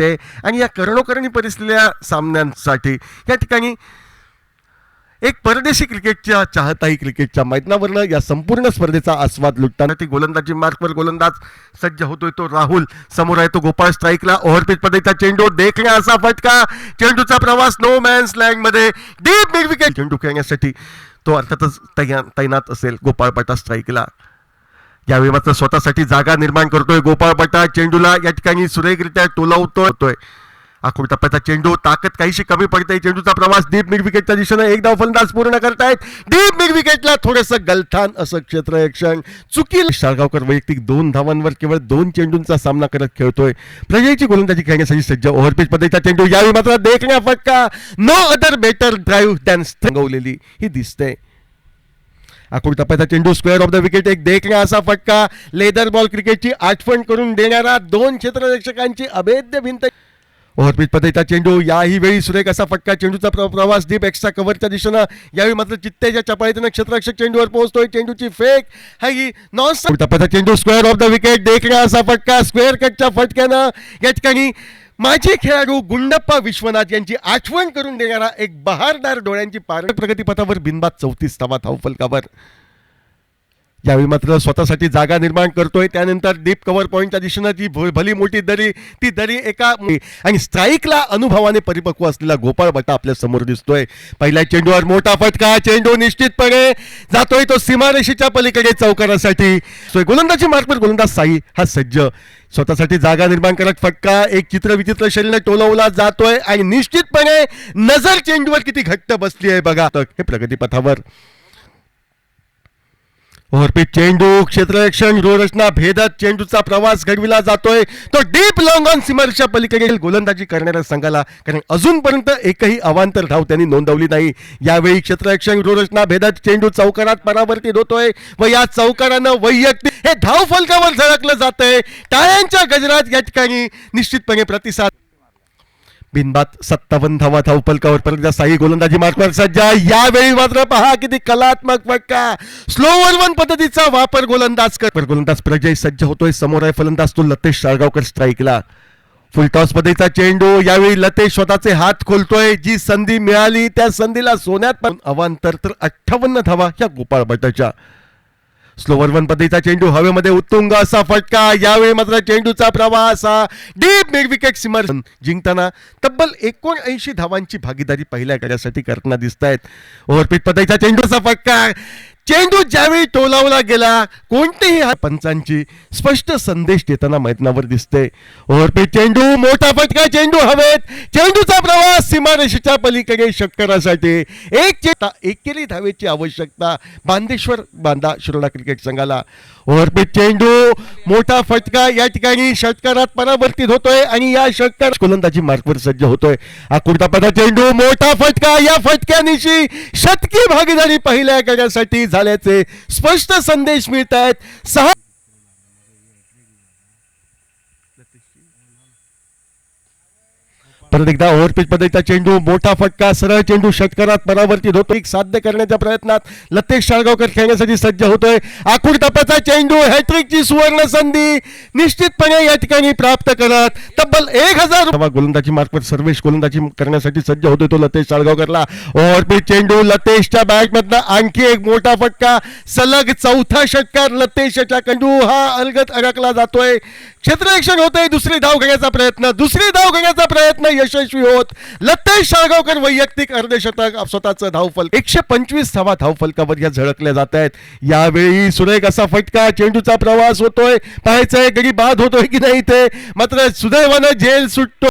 लागते आणि या कर्णोकर्णी परिसलेल्या सामन्यांसाठी या ठिकाणी एक परदेशी क्रिकेटच्या चाहताही क्रिकेटच्या मैदानावरनं या संपूर्ण स्पर्धेचा आस्वाद लुटताना ती गोलंदाजी मार्कवर गोलंदाज सज्ज होतोय तो राहुल. समोर आहे तो गोपाळ स्ट्राईकला. ओव्हरपिच पद्धतीचा चेंडू देखण्या असा फटका. चेंडूचा प्रवास नो मॅन्स लँडमध्ये. डीप मिड विकेट चेंडू खेळण्यासाठी तो अर्थातच तैनात असेल. गोपाळ पटा स्ट्राईकला. यावेळी मात्र स्वतःसाठी जागा निर्माण करतोय. गोपाळ पटा चेंडूला या ठिकाणी सुरेखरित्या टोलावतोय. आखूड टप्प्याचा चेंडू ताकद काहीशी कमी पडते चेंडूचा प्रवास डीप मिड विकेटच्या दिशेने एक धाव फलंदाज पूर्ण करतायत. डीप मिड विकेटला थोडंसं गलथान असं क्षेत्र क्षण चुकील शाळगावकर वैयक्तिक दोन धावांवर केवळ दोन चेंडूंचा सामना करत खेळतोय. प्रजयची गोलंदाजी खेळण्यासाठी सज्ज ओव्हरपिच पद्धतीचा चेंडू यावेळी मात्र देखण्या फटका. No other better drive than रंगवलेली ही दिसते. आखूड टप्प्याचा चेंडू स्क्वेअर ऑफ द विकेट एक देखण्या असा फटका. लेदर बॉल क्रिकेटची आठवण करून देणारा दोन क्षेत्ररक्षकांची अभेद्य भिंत. ओव्हरपीच पद्धतीचा चेंडू याही वेळी सुरेख असा फटका. चेंडूचा प्रवास डीप एक्स्ट्रा कव्हरच्या दिशेनं. यावेळी मात्र चित्तेच्या चपाळीतनं क्षेत्ररक्षक चेंडूवर पोहोचतोय. चेंडूची फेक ही नॉन टप्प्याचा चेंडू स्क्वेअर ऑफ द विकेट देखण्या असा फटका. स्क्वेअर कटच्या फटक्यानं या ठिकाणी माझे खेळाडू गुंडप्पा विश्वनाथ यांची आठवण करून देणारा एक बहारदार डोळ्यांची पार प्रगतीपथावर बिनबाद चौतीस धावा धावफलकावर यावेळी मात्र स्वतःसाठी जागा निर्माण करतोय त्यानंतर डीप कव्हर पॉईंटच्या दिशेनं ती भली मोठी दरी ती दरी एका आणि स्ट्राईकला अनुभवाने परिपक्व असलेला गोपाळ भट्टा आपल्यासमोर दिसतोय. पहिल्या चेंडूवर मोठा फटका चेंडू निश्चितपणे जातोय तो सीमारेषेच्या पलीकडे चौकारासाठी. गोलंदाजी मार्कवर गोलंदाज साई हा सज्ज. स्वतःसाठी जागा निर्माण करत फटका एक चित्रविचित्र शैलीने टोलवला जातोय आणि निश्चितपणे नजर चेंडूवर किती घट्ट बसली आहे बघा. हे प्रगतीपथावर. ओव्हरपिच चेंडू क्षेत्ररक्षण रचना भेदत चेंडूचा प्रवास घडविला जातोय. तो डीप लॉंग ऑन सीमारेषा पलीकडे गोलंदाजी करणाऱ्या संघाला कारण अजूनपर्यंत एकही अवांतर धाव त्यांनी नोंदवली नाही. यावेळी क्षेत्ररक्षण रचना भेदत चेंडू चौकारात परावर्तित होतोय व या चौकारानं वैयक्तिक हे धाव फलकावर झळकलं जातंय. टाळ्यांच्या गजरात या ठिकाणी निश्चितपणे प्रतिसाद बिनबाद सत्तावन्न धावा धावपलकावर परत साई गोलंदाजी मार्कवर सज्जा. यावेळी मात्र पहा किती कलात्मक फटका. स्लोवर वन पद्धतीचा वापर गोलंदाज कर गोलंदाज प्रजय सज्ज होतोय. समोर आहे फलंदाज तो लतेश शाळगावकर स्ट्राईकला फुलटॉस पद्धतीचा चेंडू. यावेळी लतेश स्वतःचे हात खोलतोय. जी संधी मिळाली त्या संधीला सोन्यात पण अवांतर तर अठ्ठावन्न धावा या गोपाळ भट्टाच्या स्लोवर वन पद्धतीचा चेंडू हवेमध्ये उत्तुंग असा फटका. यावेळी मात्र चेंडूचा प्रवास हा डीप मिड विकेट सिमर जिंकताना तब्बल एकोणऐंशी धावांची भागीदारी पहिल्या गड्यासाठी करताना दिसत आहेत ओव्हरपीट पद्धतीचा चेंडूचा फटका. चेंडू ज्यावेळी टोलावला गेला कोणतेही पंचांची स्पष्ट संदेश देताना मैदानावर दिसते. ओव्हरपिच चेंडू मोठा फटका चेंडू हवेत. चेंडूचा प्रवास सीमारेषेच्या पलीकडे षटकारासाठी एक चे एकेरी धावेची आवश्यकता. बांदेश्वर बांदा शिरोडा क्रिकेट संघाला. ओव्हरपिच चेंडू मोठा फटका या ठिकाणी षटकारात परावर्तित होतोय आणि या षटकार गोलंदाजी मार्कवर सज्ज होतोय. आकुर्तापदा चेंडू मोठा फटका. या फटक्यानिशी शतकी भागीदारी पहिल्या करण्यासाठी झाल्याचे स्पष्ट संदेश मिळत आहेत सहा परत एकदा ओव्हरपिच पद्धतीचा चेंडू मोठा फटका सरळ चेंडू षटकारात परावर्तित होतो. एक साध्य करण्याच्या प्रयत्नात लतेश शाळगावकर खेळण्यासाठी सज्ज होतोय. आखूड टप्प्याचा चेंडू हॅट्रिकची सुवर्ण संधी निश्चितपणे या ठिकाणी प्राप्त करत. तब्बल एक हजार गोलंदाजी मार्फत सर्वेश गोलंदाजी करण्यासाठी सज्ज होतोय तो लतेश शाळगावकरला. ओव्हरपिच चेंडू लतेशच्या बॅट मधनं आणखी एक मोठा फटका. सलग चौथा षटकार लतेशच्या कंडू. हा अलगत अडकला जातोय. क्षेत्ररक्षण होतंय. दुसरी धाव घेण्याचा प्रयत्न. दुसरी धाव घेण्याचा प्रयत्न यशस्वी होत. लतेश शाळगावकर वैयक्तिक अर्धशतक स्वतःचं धावफल. एकशे पंचवीस धावा धावफलकावर या झळकल्या जात आहेत. यावेळी सुरेख असा फटका चेंडूचा प्रवास होतोय. पाहायचंय गडी बाद होतोय की नाही ते मात्र सुदैवानं जेल सुटतो.